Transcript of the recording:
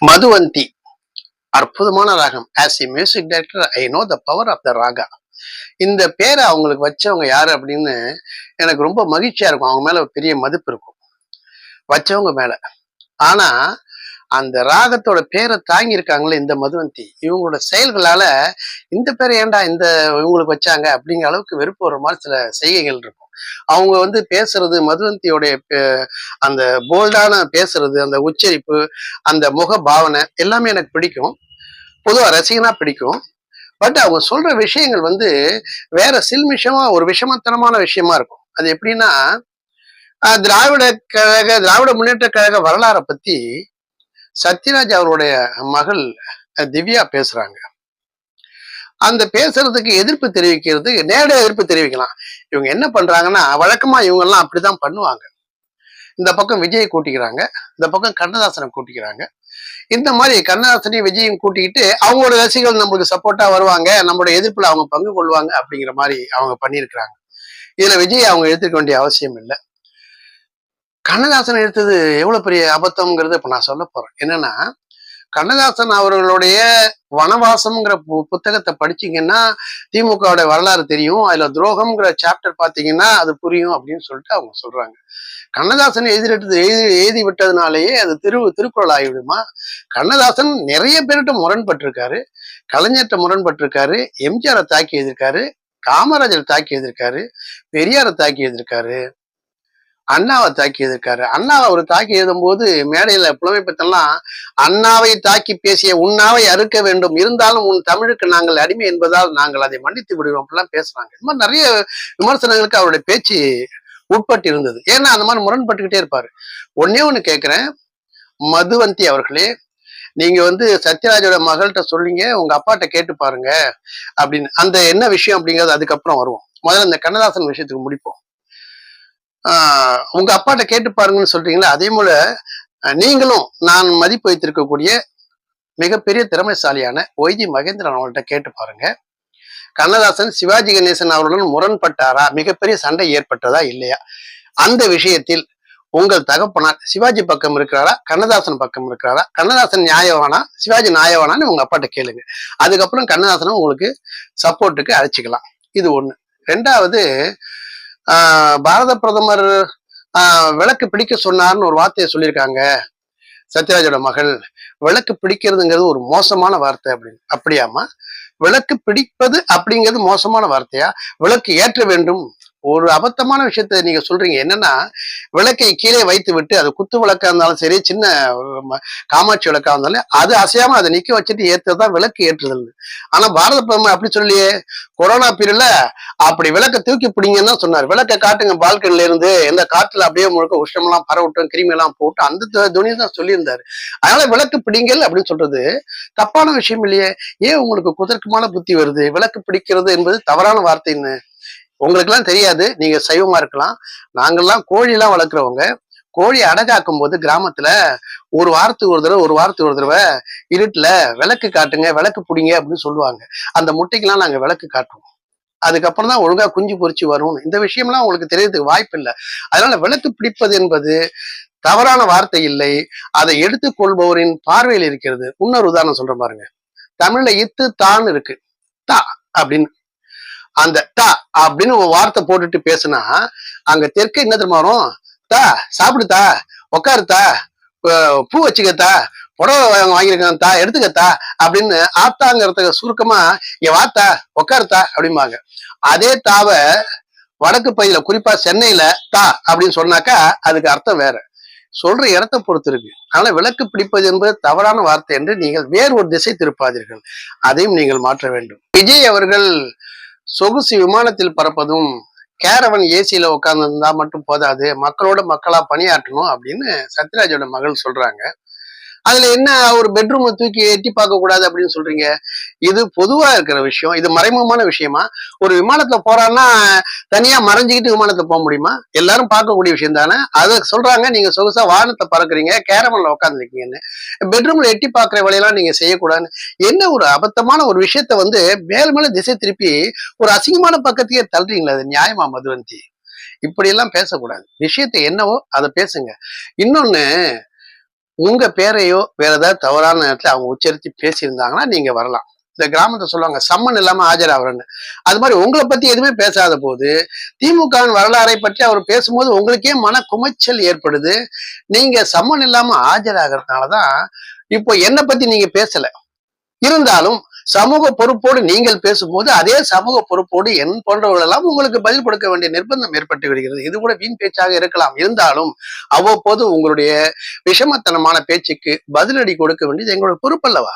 மதுவந்தி. அற்புதமான ராகம். As a music director I know the power of the raga இந்த பேரை அவங்களுக்கு வச்சவங்க யாரு அப்படின்னு எனக்கு ரொம்ப மகிழ்ச்சியா இருக்கும். அவங்க மேல ஒரு பெரிய மதிப்பு இருக்கும். வச்சவங்க மேல. ஆனா அந்த ராகத்தோட பேரை தாங்கி இருக்காங்களே இந்த மதுவந்தி. இவங்களோட செயல்களால இந்த பேரை ஏன்டா இந்த இவங்களுக்கு வச்சாங்க அப்படிங்கிற அளவுக்கு வெறுப்பு வர மாதிரி சில செய்கைகள் இருக்கும். அவங்க வந்து பேசுறது மதுவந்தியோடைய அந்த போல்டான பேசுறது அந்த உச்சரிப்பு அந்த முக பாவனை எல்லாமே எனக்கு பிடிக்கும். பொதுவா ரசிகனா பிடிக்கும். பட் அவங்க சொல்ற விஷயங்கள் வந்து வேற சில்மிஷமா ஒரு விஷமத்தனமான விஷயமா இருக்கும். அது எப்படின்னா ஆஹ் திராவிட கழக திராவிட முன்னேற்ற கழக வரலாறை பத்தி சத்யராஜ் அவருடைய மகள் திவ்யா பேசுறாங்க. அந்த பேசுறதுக்கு எதிர்ப்பு தெரிவிக்கிறது நேரடியா எதிர்ப்பு தெரிவிக்கலாம். இவங்க என்ன பண்றாங்கன்னா வழக்கமா இவங்க எல்லாம் அப்படிதான் பண்ணுவாங்க. இந்த பக்கம் விஜய் கூட்டிக்கிறாங்க இந்த பக்கம் கண்ணதாசனை கூட்டிக்கிறாங்க. இந்த மாதிரி கண்ணதாசனையும் விஜயும் கூட்டிக்கிட்டு அவங்களோட ரசிகர்கள் நம்மளுக்கு சப்போர்ட்டா வருவாங்க நம்மளோட எதிர்ப்புல அவங்க பங்கு கொள்வாங்க அப்படிங்கிற மாதிரி அவங்க பண்ணியிருக்கிறாங்க. இதுல விஜய் அவங்க எடுத்துக்க வேண்டிய அவசியம் இல்லை. கண்ணதாசன் எடுத்தது எவ்வளவு பெரிய அபத்தம்ங்கிறது இப்ப நான் சொல்ல போறேன். என்னன்னா கண்ணதாசன் அவர்களுடைய வனவாசம்ங்கிற பு- புத்தகத்தை படிச்சீங்கன்னா திமுகவுடைய வரலாறு தெரியும். அதுல துரோகம்ங்கிற சாப்டர் பாத்தீங்கன்னா அது புரியும் அப்படின்னு சொல்லிட்டு அவங்க சொல்றாங்க. கண்ணதாசன் எழுதிட்டு எழுதி எழுதி விட்டதுனாலேயே அது திரு திருக்குறள் ஆகிவிடுமா? கண்ணதாசன் நிறைய பேர்கிட்ட முரண்பட்டிருக்காரு. கலைஞர்கிட்ட முரண்பட்டிருக்காரு. எம்ஜிஆரை தாக்கி எழுதியிருக்காரு காமராஜர் தாக்கி எழுதியிருக்காரு பெரியாரை தாக்கி எழுதியிருக்காரு அண்ணாவை தாக்கி எழுதியிருக்காரு அண்ணாவை அவர் தாக்கி எழுதும்போது மேடையில புலமை பெற்றெல்லாம் அண்ணாவை தாக்கி பேசிய உண்ணாவை அறுக்க வேண்டும். இருந்தாலும் உன் தமிழுக்கு நாங்கள் அடிமை என்பதால் நாங்கள் அதை மன்னித்து விடுவோம் அப்படிலாம் பேசுறாங்க. இந்த மாதிரி நிறைய விமர்சனங்களுக்கு அவருடைய பேச்சு உட்பட்டு இருந்தது ஏன்னா அந்த மாதிரி முரண்பட்டுக்கிட்டே இருப்பாரு. ஒன்னே ஒண்ணு கேட்குறேன் மதுவந்தி அவர்களே நீங்க வந்து சத்யராஜோட மகள்கிட்ட சொல்லிங்க உங்க அப்பாட்ட கேட்டு பாருங்க அப்படின்னு. அந்த என்ன விஷயம் அப்படிங்கிறது அதுக்கப்புறம் வருவோம். முதல்ல இந்த கண்ணதாசன் விஷயத்துக்கு முடிப்போம். உங்க அப்பாட்ட கேட்டு பாருங்கன்னு சொல்றீங்களா அதே போல நீங்களும் நான் மதிப்பு வைத்திருக்கக்கூடிய மிகப்பெரிய திறமைசாலியான ஒய்தி மகேந்திரன் அவங்கள்ட்ட கேட்டு பாருங்க. கண்ணதாசன் சிவாஜி கணேசன் அவர்களுடன் முரண்பட்டாரா? மிகப்பெரிய சண்டை ஏற்பட்டதா இல்லையா? அந்த விஷயத்தில் உங்கள் தகப்பனார் சிவாஜி பக்கம் இருக்கிறாரா? கண்ணதாசன் பக்கம் இருக்கிறாரா? கண்ணதாசன் நியாயவானா? சிவாஜி நியாயவானான்னு உங்க அப்பாட்ட கேளுங்க. அதுக்கப்புறம் கண்ணதாசனை உங்களுக்கு சப்போர்ட்டுக்கு அழைச்சிக்கலாம். இது ஒண்ணு. ரெண்டாவது பாரத பிரதமர் ஆஹ் விளக்கு பிடிக்க சொன்னார்னு ஒரு வார்த்தையை சொல்லியிருக்காங்க. சத்யராஜோட மகள் விளக்கு பிடிக்கிறதுங்கிறது ஒரு மோசமான வார்த்தை அப்படின்னு. அப்படியாமா விளக்கு பிடிப்பது அப்படிங்கிறது மோசமான வார்த்தையா? விளக்கு ஏற்ற வேண்டும். ஒரு அபத்தமான விஷயத்த நீங்க சொல்றீங்க. என்னன்னா விளக்கை கீழே வைத்து விட்டு அது குத்து விளக்கா இருந்தாலும் சரி சின்ன காமாட்சி விளக்கா இருந்தாலும் அது அசையாம அதை நிக்க வச்சுட்டு ஏற்றதான் விளக்கு ஏற்றுதல் ஆனா பாரத பிரதமர் அப்படி சொல்லியே கொரோனா பீரியட்ல அப்படி விளக்க தூக்கி பிடிங்கன்னு தான் சொன்னார். விளக்க காட்டுங்க பால்கனில இருந்து எந்த காற்றுல அப்படியே முழுக்க உஷ்ணமெல்லாம் பரவட்டும் கிருமி எல்லாம் போட்டு அந்த துணியை தான் சொல்லியிருந்தாரு. அதனால விளக்கு பிடிங்கள் அப்படின்னு சொல்றது தப்பான விஷயம் இல்லையே. ஏன் உங்களுக்கு குதர்க்கமான புத்தி வருது? விளக்கு பிடிக்கிறது என்பது தவறான வார்த்தைன்னு. உங்களுக்கெல்லாம் தெரியாது. நீங்க சைவமா இருக்கலாம். நாங்கள்லாம் கோழிலாம் வளர்க்குறவங்க கோழி அடகாக்கும் போது கிராமத்துல ஒரு வாரத்துக்கு ஒரு தடவை ஒரு வாரத்துக்கு ஒரு தடவை இருட்டுல விளக்கு காட்டுங்க விளக்கு பிடிங்க அப்படின்னு சொல்லுவாங்க. அந்த முட்டைக்கெல்லாம் நாங்க விளக்கு காட்டுவோம். அதுக்கப்புறம் தான் ஒழுங்கா குஞ்சு பொரிச்சு வரும் இந்த விஷயம்லாம் உங்களுக்கு தெரியறதுக்கு வாய்ப்பு இல்லை. அதனால விளக்கு பிடிப்பது என்பது தவறான வார்த்தை இல்லை. அதை எடுத்துக்கொள்பவரின் பார்வையில் இருக்கிறது. இன்னொரு உதாரணம் சொல்றேன் பாருங்க. தமிழ்ல இத்து தான் இருக்கு. தா அப்படின்னு அந்த தா அப்படின்னு வார்த்தை போட்டுட்டு பேசுனா அங்க தெற்க என்ன தெரியுமா வரும்? தா சாப்பிடுதா உக்காருத்தா பூ வச்சுக்கத்தா புடவை வாங்க- வாங்கியிருக்கேன் தா எடுத்துக்கத்தா அப்படின்னு ஆத்தாங்கிறதுக்கு சுருக்கமா என் வாத்தா உக்காருத்தா அப்படிம்பாங்க. அதே தாவை வடக்கு பகுதியில குறிப்பா சென்னையில தா அப்படின்னு சொன்னாக்கா அதுக்கு அர்த்தம் வேற. சொல்ற இடத்தை பொறுத்து இருக்கு. அதனால விளக்கு பிடிப்பது என்பது தவறான வார்த்தை என்று நீங்கள் வேறு ஒரு திசை திருப்பாதீர்கள். அதையும் நீங்கள் மாற்ற வேண்டும். விஜய் அவர்கள் சொகுசு விமானத்தில் பறப்பதும் கேரவன் ஏசியில உட்கார்ந்திருந்தா மட்டும் போதாது மக்களோட மக்களா பணியாற்றணும் அப்படின்னு சத்யராஜோட மகள் சொல்றாங்க. அதுல என்ன ஒரு பெட்ரூமை தூக்கி எட்டி பார்க்க கூடாது அப்படின்னு சொல்றீங்க? இது பொதுவா இருக்கிற விஷயம். இது மறைமுகமான விஷயமா? ஒரு விமானத்துல போறான்னா தனியா மறைஞ்சுக்கிட்டு விமானத்துல போக முடியுமா? எல்லாரும் பார்க்கக்கூடிய விஷயம் தானே? அதை சொல்றாங்க. நீங்க சொகுசா வாகனத்தை பறக்குறீங்க. கேரமல்ல உட்காந்துருக்கீங்கன்னு பெட்ரூம்ல எட்டி பார்க்குற வேலையெல்லாம் நீங்க செய்யக்கூடாதுன்னு. என்ன ஒரு அபத்தமான ஒரு விஷயத்த வந்து மேல் மேல திசை திருப்பி ஒரு அசிங்கமான பக்கத்தையே தள்ளுறீங்களா அது நியாயமா மதுவந்தி? இப்படி எல்லாம் பேசக்கூடாது. விஷயத்தை என்னவோ அதை பேசுங்க. இன்னொன்னு உங்க பேரையோ வேற ஏதாவது தவறான நேரத்துல அவங்க உச்சரித்து பேசியிருந்தாங்கன்னா நீங்க வரலாம். இந்த கிராமத்தை சொல்லுவாங்க சம்மன் இல்லாம ஆஜராகிறன்னு அது மாதிரி உங்களை பத்தி எதுவுமே பேசாத போது திமுகவின் வரலாறை பற்றி அவர் பேசும்போது உங்களுக்கே மன குமைச்சல் ஏற்படுது. நீங்க சம்மன் இல்லாம ஆஜராகிறதுனாலதான் இப்போ என்னை பத்தி நீங்க பேசல. இருந்தாலும் சமூக பொறுப்போடு நீங்கள் பேசும்போது அதே சமூக பொறுப்போடு என் போன்றவர்கள் எல்லாம் உங்களுக்கு பதில் கொடுக்க வேண்டிய நிர்பந்தம் ஏற்பட்டு விடுகிறது. இது கூட வீண் பேச்சாக இருக்கலாம். இருந்தாலும் அவ்வப்போது உங்களுடைய விஷமத்தனமான பேச்சுக்கு பதிலடி கொடுக்க வேண்டியது எங்களுடைய பொறுப்பல்லவா?